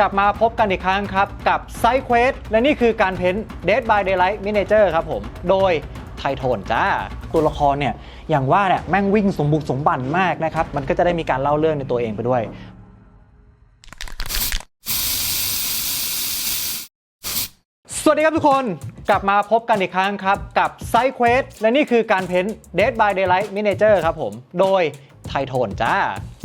กลับมาพบกันอีกครั้งครับ กับ s i เควสและนี่คือการเพ้น Dead by Daylight Miniature ครับผม โดยไทโทนจ้า ตัวละครเนี่ย อย่างว่าเนี่ยแม่งวิ่งสมบุกสมบันมากนะครับ มันก็จะได้มีการเล่าเรื่องในตัวเองไปด้วย สวัสดีครับทุกคนกลับมาพบกันอีกครั้งครับ กับ s i เควสและนี่คือการเพ้น Dead by Daylight Miniature ครับผม โดย ไทโทนจ้า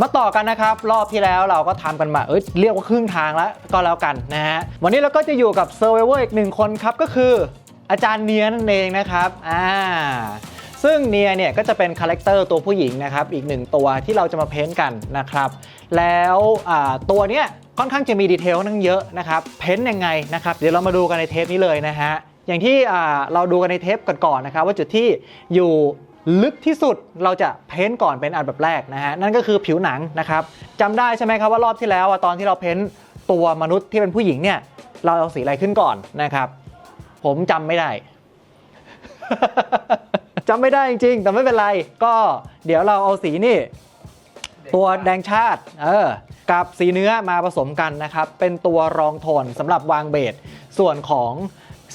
มาต่อกันนะครับ รอบที่แล้วเราก็ทำกันมา เอ้ยเรียกว่าครึ่งทางแล้วก็แล้วกันนะฮะ วันนี้เราก็จะอยู่กับเซอร์ v เวอร์อีกหนึ่งคนครับ ก็คืออาจารย์เนียนั่นเองนะครับอ่าซึ่งเนียเนี่ยก็จะเป็นคาแรคเตอร์ตัวผู้หญิงนะครับ อีกหนึ่งตัวที่เราจะมาเพ้นท์กันนะครับ แล้วตัวเนี้ยค่อนข้างจะมีดีเทลนข้างเยอะนะครับ เพ้นยังไงนะครับ เดี๋ยวเรามาดูกันในเทปนี้เลยนะฮะอย่างที่เราดูกันในเทปก่อนๆนะครับ ว่าจุดที่อยู่ ลึกที่สุดเราจะเพ้นก่อนเป็นอันแบบแรกนะฮะนั่นก็คือผิวหนังนะครับจำได้ใช่ไหมครับว่ารอบที่แล้วอะตอนที่เราเพ้นตัวมนุษย์ที่เป็นผู้หญิงเนี่ยเราเอาสีอะไรขึ้นก่อนนะครับ ผมจำไม่ได้จำไม่ได้จริงๆแต่ไม่เป็นไร ก็เดี๋ยวเราเอาสีนี่ ตัวแดงชาติเออกับสีเนื้อมาผสมกันนะครับ เป็นตัวรองโทนสำหรับวางเบสส่วนของ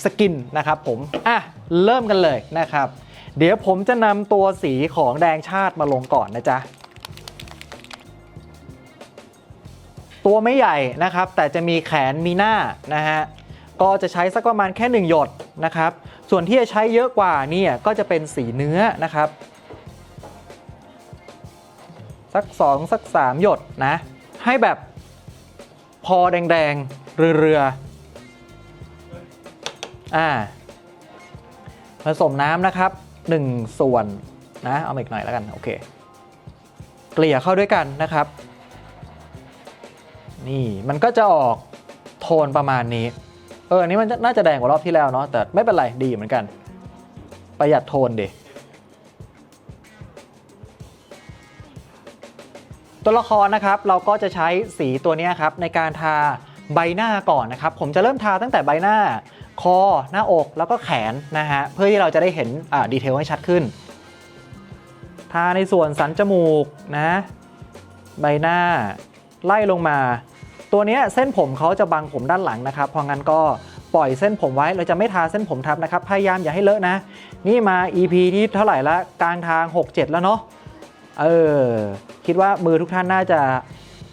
สกินนะครับผม อะ เริ่มกันเลยนะครับ เดี๋ยวผมจะนำตัวสีของแดงชาติมาลงก่อนนะจ๊ะ ตัวไม่ใหญ่นะครับ แต่จะมีแขนมีหน้านะฮะ ก็จะใช้สักประมาณแค่ 1 หยดนะครับ ส่วนที่จะใช้เยอะกว่านี่ก็จะเป็นสีเนื้อนะครับ สัก 2 สัก 3 หยดนะ ให้แบบพอแดงๆเรือๆอ่าผสมน้ำนะครับ 1 ส่วนนะเอาอีกหน่อยแล้วกันโอเคเกลี่ยเข้าด้วยกันนะครับ นี่มันก็จะออกโทนประมาณนี้ เอออันนี้มันน่าจะแดงกว่ารอบที่แล้วเนาะแต่ไม่เป็นไรดีเหมือนกัน ประหยัดโทนดิตัวละครนะครับเราก็จะใช้สีตัวนี้ครับในการทาใบหน้าก่อนนะครับ ผมจะเริ่มทาตั้งแต่ใบหน้า คอ หน้าอกแล้วก็แขนนะฮะเพื่อที่เราจะได้เห็นดีเทลให้ชัดขึ้น ทาในส่วนสันจมูกนะใบหน้าไล่ลงมา ตัวนี้เส้นผมเขาจะบังผมด้านหลังนะครับ เพราะงั้นก็ปล่อยเส้นผมไว้เราจะไม่ทาเส้นผมทับนะครับ พยายามอย่าให้เลอะนะ นี่มา EP ที่เท่าไหร่ละกลางทาง 6-7 แล้วเนาะเออคิดว่ามือทุกท่านน่าจะ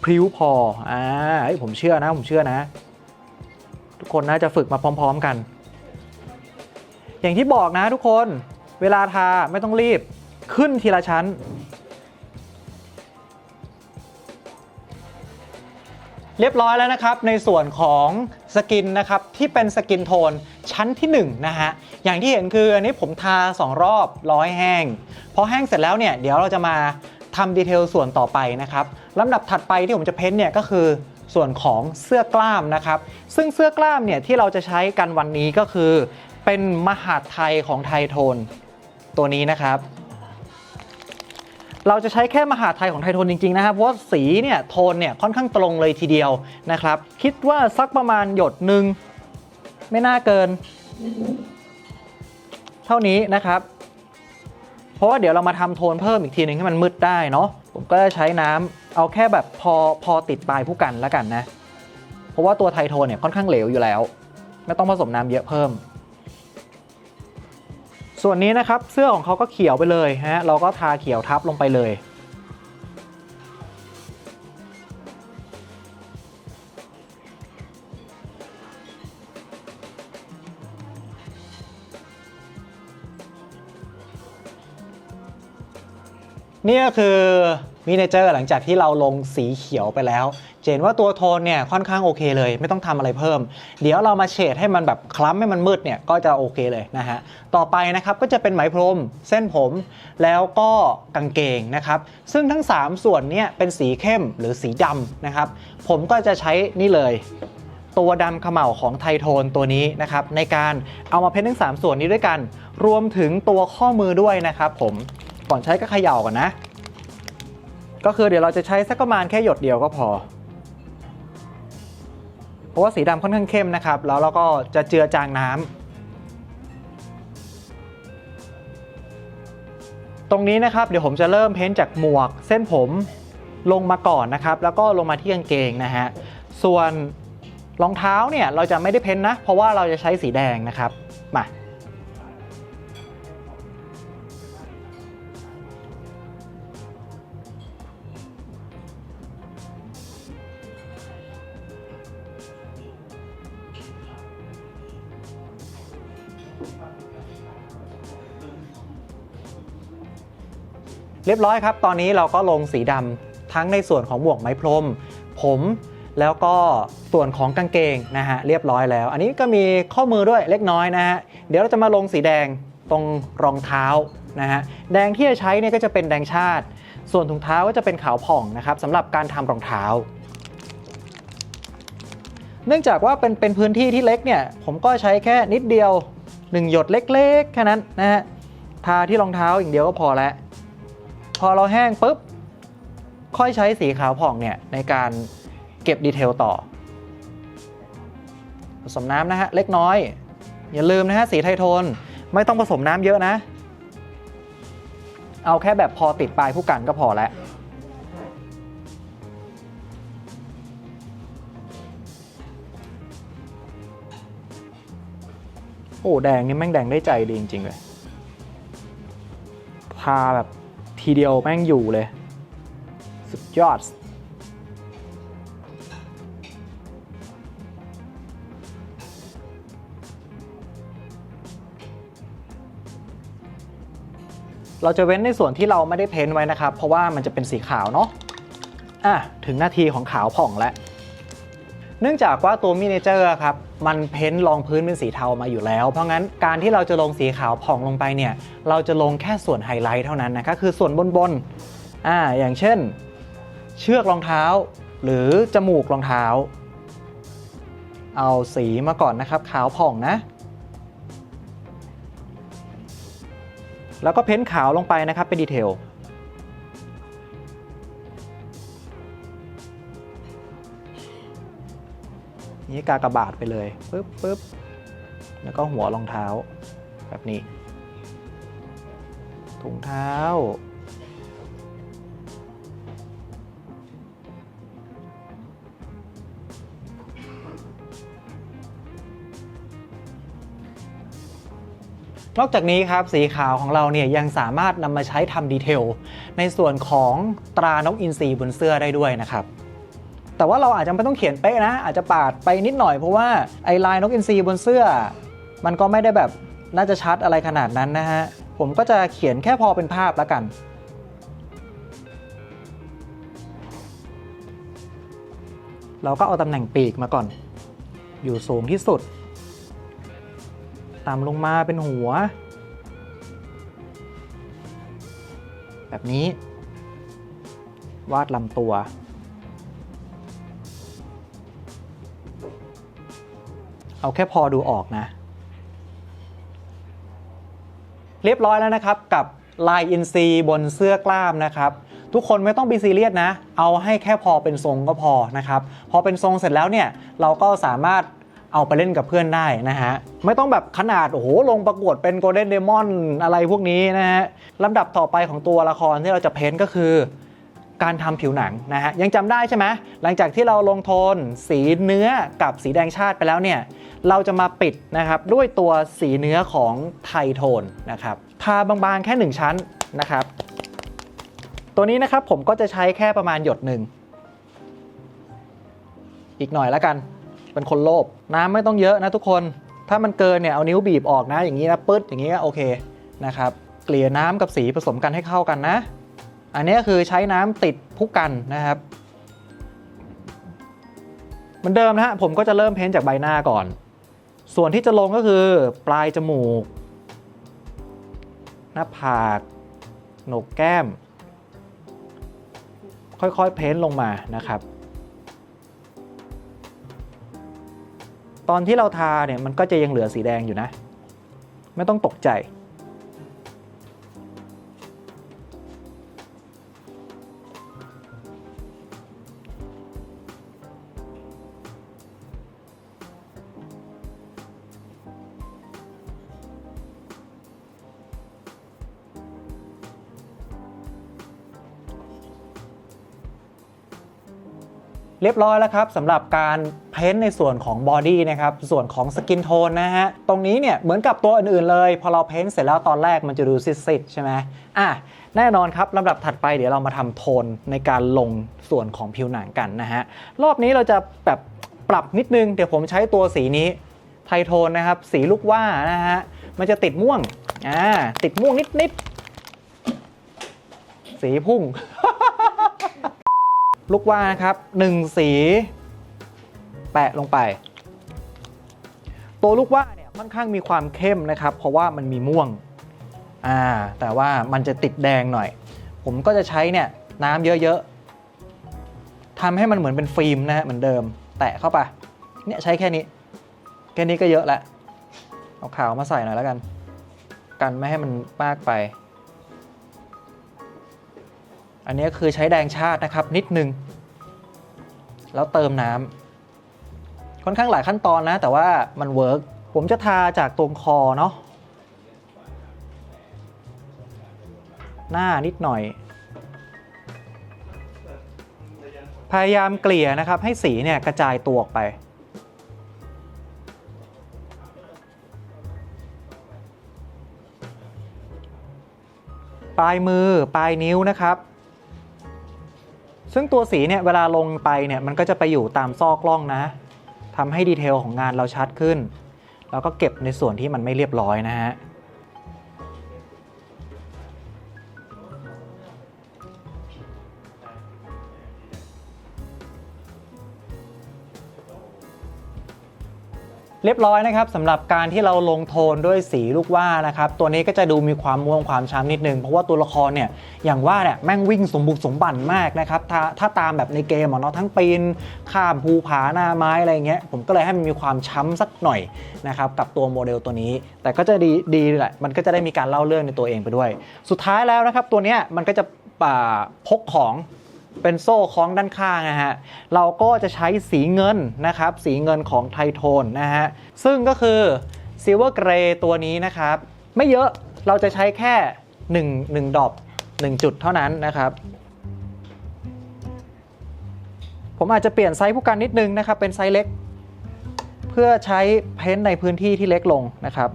พริ้วพออ่าเฮ้ยผมเชื่อนะผมเชื่อนะ ทุกคนน่าจะฝึกมาพร้อม ๆ กัน อย่างที่บอกนะทุกคนเวลาทาไม่ต้องรีบขึ้นทีละชั้น เรียบร้อยแล้วนะครับ ในส่วนของสกินนะครับที่เป็นสกินโทนชั้นที่1นะฮะอย่างที่เห็นคืออันนี้ผมทา 2 รอบร้อให้แห้งพอแห้งเสร็จแล้วเนี่ยเดี๋ยวเราจะมาทำดีเทลส่วนต่อไปนะครับลำดับถัดไปที่ผมจะเพ้นเนี่ยก็คือ ส่วนของเสื้อกล้ามนะครับ ซึ่งเสื้อกล้ามเนี่ยที่เราจะใช้กันวันนี้ก็คือ เป็นมหาดไทยของไทโทน ตัวนี้นะครับ เราจะใช้แค่มหาไทยของไทโทนจริงๆนะครับ เพราะสีเนี่ยโทนเนี่ยค่อนข้างตรงเลยทีเดียวนะครับ คิดว่าสักประมาณหยดหนึ่งไม่น่าเกิน เท่านี้นะครับเพราะว่าเดี๋ยวเรามาทำโทนเพิ่มอีกทีหนึ่งให้มันมืดได้เนาะ ผมก็จะใช้น้ำ เอาแค่แบบพอพอติดปลายผู้กันแล้วกันนะ เพราะว่าตัวไทโทนเนี่ยค่อนข้างเหลวอยู่แล้ว ไม่ต้องผสมน้ำเยอะเพิ่ม ส่วนนี้นะครับเสื้อของเขาก็เขียวไปเลยฮะเราก็ทาเขียวทับลงไปเลยนี่ก็คือ มินิเจอร์หลังจากที่เราลงสีเขียวไปแล้ว เจนว่าตัวโทนเนี่ยค่อนข้างโอเคเลย ไม่ต้องทำอะไรเพิ่ม เดี๋ยวเรามาเฉดให้มันแบบคล้ำให้มันมืดเนี่ยก็จะโอเคเลยนะฮะ ต่อไปนะครับก็จะเป็นไหมพรม เส้นผม แล้วก็กางเกงนะครับ ซึ่งทั้ง 3 ส่วนเนี่ยเป็นสีเข้มหรือสีดำนะครับ ผมก็จะใช้นี่เลยตัวดำเขม่าของไทโทนตัวนี้นะครับในการเอามาเพ้นทั้ง 3 ส่วนนี้ด้วยกัน รวมถึงตัวข้อมือด้วยนะครับผมก่อนใช้ก็เขย่าก่อนนะ ก็คือเดี๋ยวเราจะใช้สักประมาณแค่หยดเดียวก็พอ เพราะว่าสีดำค่อนข้างเข้มนะครับ แล้วเราก็จะเจือจางน้ำตรงนี้นะครับเดี๋ยวผมจะเริ่มเพ้นจากหมวก เส้นผมลงมาก่อนนะครับ แล้วก็ลงมาที่กางเกงนะฮะ ส่วนรองเท้าเนี่ยเราจะไม่ได้เพ้นท์นะ เพราะว่าเราจะใช้สีแดงนะครับ มา เรียบร้อยครับ ตอนนี้เราก็ลงสีดำทั้งในส่วนของหมวกไหมพรม ผมแล้วก็ส่วนของกางเกงนะฮะเรียบร้อยแล้ว อันนี้ก็มีข้อมือด้วยเล็กน้อยนะฮะเดี๋ยวเราจะมาลงสีแดงตรงรองเท้านะฮะแดงที่จะใช้เนี่ยก็จะเป็นแดงชาติ ส่วนถุงเท้าก็จะเป็นขาวผ่องนะครับสำหรับการทำรองเท้า เนื่องจากว่าเป็นเป็นพื้นที่ที่เล็กเนี่ยผมก็ใช้แค่นิดเดียว 1 หยดเล็กๆแค่นั้นนะฮะทาที่รองเท้าอย่างเดียวก็พอแล้ว พอเราแห้งปุ๊บ ค่อยใช้สีขาวผ่องเนี่ยในการเก็บดีเทลต่อ ผสมน้ำนะฮะ เล็กน้อย อย่าลืมนะฮะ สีไทโทน ไม่ต้องผสมน้ำเยอะนะ เอาแค่แบบพอติดปลายผู้กันก็พอแล้วโอ้แดงนี่แม่งแดงได้ใจดีจริง ๆ เลย ทาแบบ ทีเดียวแม่งอยู่เลย สุดยอด เราจะเว้นในส่วนที่เราไม่ได้เพ้นไว้นะครับ เพราะว่ามันจะเป็นสีขาวเนาะอะถึงหน้าทีของขาวผ่องแล้ว เนื่องจากว่าตัวมินิเจอร์ครับมันเพ้นท์รองพื้นเป็นสีเทามาอยู่แล้ว เพราะงั้นการที่เราจะลงสีขาวผ่องลงไปเนี่ยเราจะลงแค่ส่วนไฮไลท์เท่านั้นนะก็คือส่วนบนบนๆอ่าอย่างเช่น เชือกรองเท้า หรือจมูกรองเท้า เอาสีมาก่อนนะครับขาวผ่องนะ แล้วก็เพ้นท์ขาวลงไปนะครับเป็นดีเทล นี่กากบาทไปเลยปึ๊บปึ๊บแล้วก็หัวรองเท้าแบบนี้ ถุงเท้า นอกจากนี้ครับสีขาวของเราเนี่ยยังสามารถนำมาใช้ทำดีเทล ในส่วนของตรานกอินทรีบนเสื้อได้ด้วยนะครับ แต่ว่าเราอาจจะไม่ต้องเขียนเป๊ะนะ อาจจะปาดไปนิดหน่อยเพราะว่าไอลายนกอินทรีบนเสื้อ มันก็ไม่ได้แบบน่าจะชัดอะไรขนาดนั้นนะฮะ ผมก็จะเขียนแค่พอเป็นภาพแล้วกัน เราก็เอาตำแหน่งปีกมาก่อน อยู่สูงที่สุดต่ำลงมาเป็นหัว แบบนี้ วาดลำตัว เอาแค่พอดูออกนะ เรียบร้อยแล้วนะครับกับลายอินซีบนเสื้อกล้ามนะครับทุกคนไม่ต้องบีซีเรียสนะ เอาให้แค่พอเป็นทรงก็พอนะครับ พอเป็นทรงเสร็จแล้วเนี่ย เราก็สามารถเอาไปเล่นกับเพื่อนได้นะฮะ ไม่ต้องแบบขนาด โอ้โห ลงประกวดเป็นโกลเด้นเดมอนอะไรพวกนี้นะฮะลำดับต่อไปของตัวละครที่เราจะเพ้นก็คือ การทำผิวหนังนะฮะยังจำได้ใช่ไหมหลังจากที่เราลงโทนสีเนื้อกับสีแดงชาติไปแล้วเนี่ยเราจะมาปิดนะครับด้วยตัวสีเนื้อของไทโทนนะครับทาบางๆแค่ 1 ชั้นนะครับ ตัวนี้นะครับผมก็จะใช้แค่ประมาณหยดหนึ่งอีกหน่อยแล้วกัน เป็นคนโลภน้ำไม่ต้องเยอะนะทุกคนถ้ามันเกินเนี่ยเอานิ้วบีบออกนะอย่างนี้นะปึ๊ดอย่างนี้ก็โอเคนะครับเกลี่ยน้ำกับสีผสมกันให้เข้ากันนะ อันนี้คือใช้น้ำติดผู้กันนะครับเหมือนเดิมนะฮะผมก็จะเริ่มเพ้นจากใบหน้าก่อน ส่วนที่จะลงก็คือปลายจมูก หน้าผากโหนกแก้ม ค่อยๆเพ้นลงมานะครับ ตอนที่เราทาเนี่ยมันก็จะยังเหลือสีแดงอยู่นะ ไม่ต้องตกใจ เรียบร้อยแล้วครับสำหรับการเพ้นในส่วนของบอดี้นะครับส่วนของสกินโทนนะฮะตรงนี้เนี่ยเหมือนกับตัวอื่นๆเลย พอเราเพ้นเสร็จแล้วตอนแรกมันจะดูซิดๆใช่ไหมอะแน่นอนครับลำดับถัดไปเดี๋ยวเรามาทำโทนในการลงส่วนของผิวหนังกันนะฮะรอบนี้เราจะแบบปรับนิดนึงเดี๋ยวผมใช้ตัวสีนี้ไทโทนนะครับสีลูกว่านะฮะมันจะติดม่วงอ่าติดม่วงนิดๆสีพุ่ง ลูกว่านะครับหนึ่งสี แปะลงไป ตัวลูกว่าเนี่ยค่อนข้างมีความเข้มนะครับ เพราะว่ามันมีม่วงอ่าแต่ว่ามันจะติดแดงหน่อย ผมก็จะใช้เนี่ยน้ำเยอะๆทำให้มันเหมือนเป็นฟิล์มนะฮะเหมือนเดิม แตะเข้าไปเนี่ยใช้แค่นี้ แค่นี้ก็เยอะล้วเอาขาวมาใส่หน่อยแล้วกัน กันไม่ให้มันมากไป อันนี้คือใช้แดงชาตินะครับนิดนึง แล้วเติมน้ำค่อนข้างหลายขั้นตอนนะ แต่ว่ามันเวิร์กผมจะทาจากตรงคอเนาะหน้านิดหน่อย พยายามเกลี่ยนะครับ ให้สีเนี่ยกระจายตัวออกไป ปลายมือปลายนิ้วนะครับ ซึ่งตัวสีเนี่ยเวลาลงไปเนี่ยมันก็จะไปอยู่ตามซอกกล้องนะทำให้ดีเทลของงานเราชัดขึ้น แล้วก็เก็บในส่วนที่มันไม่เรียบร้อยนะฮะ เรียบร้อยนะครับสำหรับการที่เราลงโทนด้วยสีลูกว่านะครับตัวนี้ก็จะดูมีความม่วงความช้ำนิดนึง เพราะว่าตัวละครเนี่ยอย่างว่าเนี่ยแม่งวิ่งสมบุกสมบันมากนะครับถ้าถ้าตามแบบในเกมเนาะทั้งปีนข้ามภูผาหน้าไม้อะไรเงี้ยผมก็เลยให้มันมีความช้ำสักหน่อยนะครับกับตัวโมเดลตัวนี้ แต่ก็จะดีดีแหละมันก็จะได้มีการเล่าเรื่องในตัวเองไปด้วย สุดท้ายแล้วนะครับตัวเนี้ยมันก็จะพกของ เป็นโซ่คล้องด้านข้างนะฮะ เราก็จะใช้สีเงินนะครับ สีเงินของไทโทนนะฮะ ซึ่งก็คือซิลเวอร์เกรย์ตัวนี้นะครับ ไม่เยอะเราจะใช้แค่1 1ดอก1จุดเท่านั้นนะครับ ผมอาจจะเปลี่ยนไซส์ผู้กันนิดนึงนะครับ เป็นไซส์เล็ก เพื่อใช้เพ้นท์ในพื้นที่ที่เล็กลงนะครับ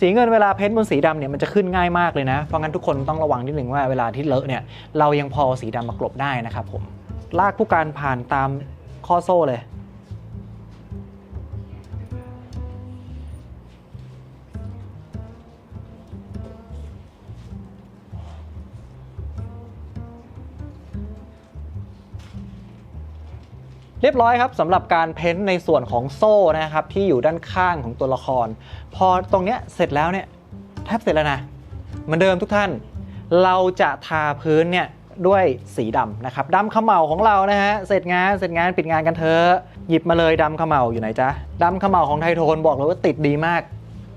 สีเงินเวลาเพ้นท์บนสีดำเนี่ยมันจะขึ้นง่ายมากเลยนะ เพราะงั้นทุกคนต้องระวังนิดหนึ่งว่าเวลาที่เลอะเนี่ยเรายังพอสีดำมากลบได้นะครับผมลากผู้การผ่านตามข้อโซ่เลย เรียบร้อยครับสำหรับการเพ้นในส่วนของโซ่นะครับที่อยู่ด้านข้างของตัวละคร พอตรงเนี้ยเสร็จแล้วเนี่ยแทบเสร็จแล้วนะเหมือนเดิมทุกท่าน เราจะทาพื้นเนี่ยด้วยสีดำนะครับดำขมเหลาของเรานะฮะเสร็จงานเสร็จงานปิดงานกันเถอะหยิบมาเลยดำขมเหลาอยู่ไหนจ๊ะดำขมเหลาของไทโทนบอกเลยว่าติดดีมาก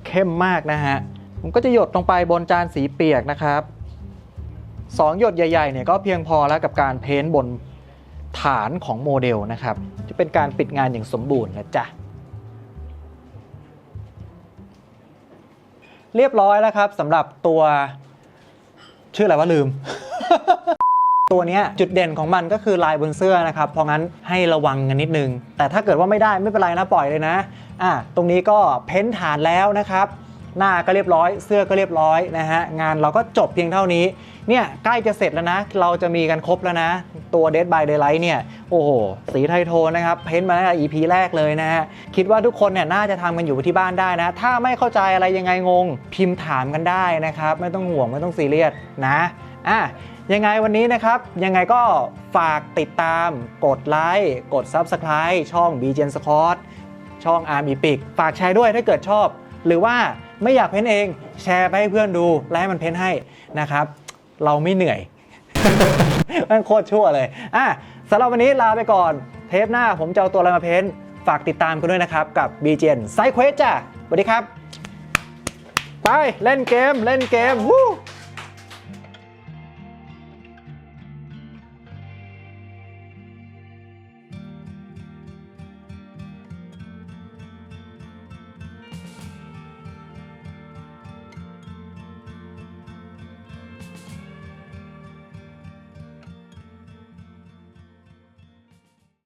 เข้มมากนะฮะผมก็จะหยดลงไปบนจานสีเปียกนะครับสองหยดใหญ่ๆเนี่ยก็เพียงพอแล้วกับการเพ้นบน ฐานของโมเดลนะครับจะเป็นการปิดงานอย่างสมบูรณ์นะจ๊ะเรียบร้อยแล้วครับสำหรับตัวชื่ออะไรวะลืม ตัวเนี้ยจุดเด่นของมันก็คือลายบนเสื้อนะครับ เพราะงั้นให้ระวังกันนิดนึง แต่ถ้าเกิดว่าไม่ได้ไม่เป็นไรนะปล่อยเลยนะอะตรงนี้ก็เพ้นฐานแล้วนะครับ หน้าก็เรียบร้อย เสื้อก็เรียบร้อยนะฮะงานเราก็จบเพียงเท่านี้เนี่ยใกล้จะเสร็จแล้วนะ เราจะมีกันครบแล้วนะ ตัว Dead by Daylight เนี่ยโอ้โห สีไทโทนนะครับ เพ้นมาตั้งแต่ EP แรกเลยนะฮะ คิดว่าทุกคนเนี่ยน่าจะทำกันอยู่ที่บ้านได้นะ ถ้าไม่เข้าใจอะไรยังไงงง พิมพ์ถามกันได้นะครับ ไม่ต้องห่วง ไม่ต้องซีเรียสนะอะยังไงวันนี้นะครับ ยังไงก็ฝากติดตาม กดไลค์กด Subscribe ช่อง b g n Scott ช่อง Arm Epic ฝากแชร์ด้วยถ้าเกิดชอบ หรือว่า ไม่อยากเพ้นเอง แชร์ไปให้เพื่อนดู และให้มันเพ้นให้นะครับ เราไม่เหนื่อย มันโคตรชั่วเลยอะสำหรับวันนี้ลาไปก่อน เทปหน้าผมจะเอาตัวอะไรมาเพ้น ฝากติดตามกันด้วยนะครับ กับ b g n ไซ q u e s t จ้ะสวัสดีครับ ไปเล่นเกมเล่นเกมวู้